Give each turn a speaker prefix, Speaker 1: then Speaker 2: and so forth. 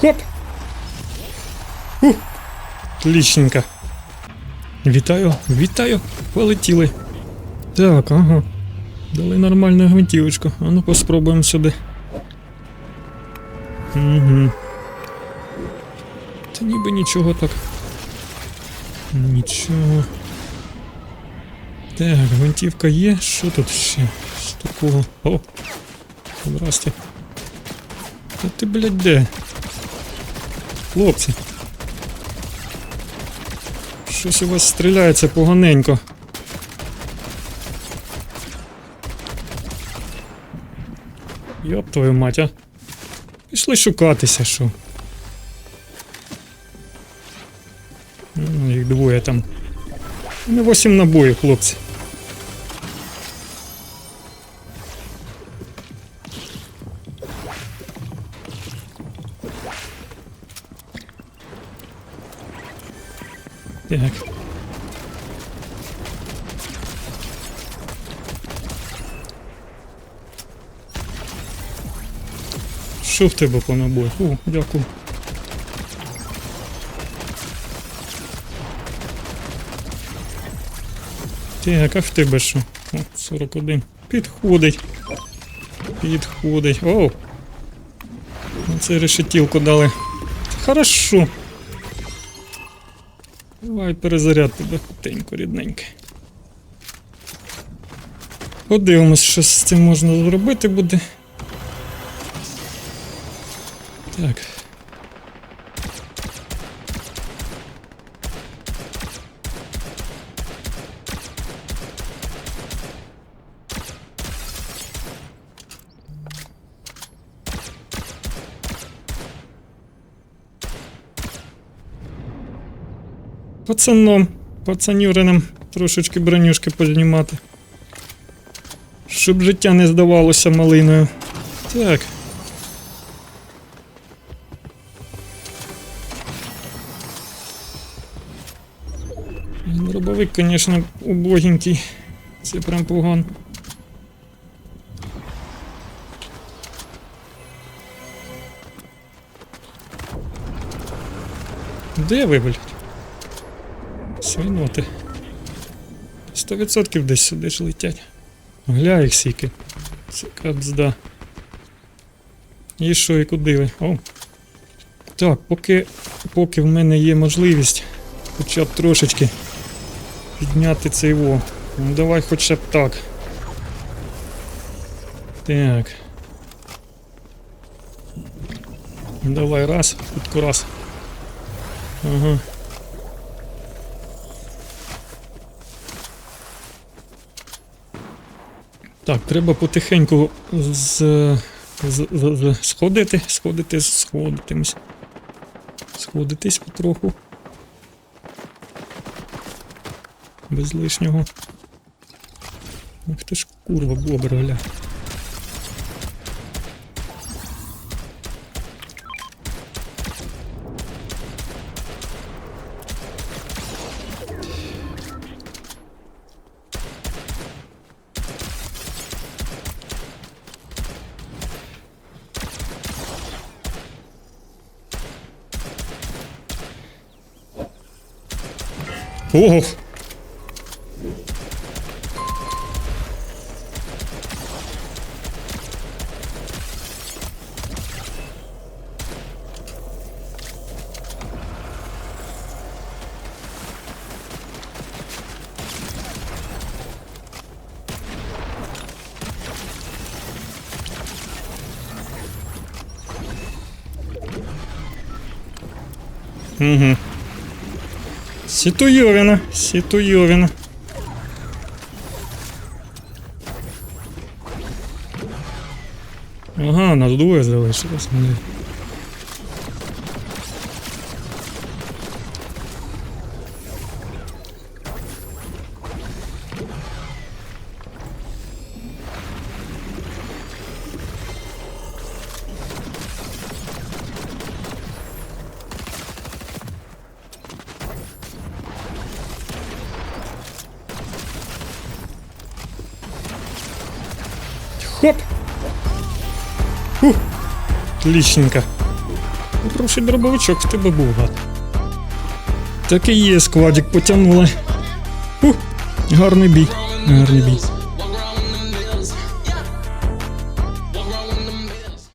Speaker 1: Хоп! Ух! Отлічненько. Вітаю, вітаю, полетіли. Так, ага. Дали нормальну гвинтівочку. А ну поспробуємо сюди. Угу. Та ніби нічого так. Нічого. Так, гвинтівка є. Що тут ще? З такого. О! Здрасте. Та ти, блядь, де? Хлопці. Щось у вас стріляється поганенько. Йоп твою мать, а. Пішли шукатися, що. Ну, їх двоє там. Не восім набоїв, хлопці. Так. Що в тебе по набою? О, дякую. Так, а в тебе що? О, 41. Підходить. Підходить. Оу. Це решетілку дали. Хорошо. Давай перезаряд тебе хутенько, рідненьке. Подивимось, що з цим можна зробити буде. Так. Пацаном, пацанюринам трошечки бронюшки познімати. Щоб життя не здавалося малиною. Так. Дробовик, звісно, убогенький. Це прям погано. Де ви, блядь? Свиноти. Сто відсотків десь сюди ж летять. Гля їх сіки. Це кабзда. І що, і куди ви? О. Так, поки, поки в мене є можливість хоча б трошечки підняти цей во. Ну давай хоча б так. Так. Давай раз, хутко раз. Ага. Так, треба потихеньку з, з, з, сходити, сходити, сходитимось. Сходитись потроху. Без лишнього. Ах ти ж курва бобр, гля. Ого! Угу. Ситуйовина, Ситуйовина. Ага, нас двоє залишилось. Хоп! Ух, отличненько. Хороший дробовичок в тебе був, гад. Так і є, складик потягнули. Ух, гарний бій. Гарний бій.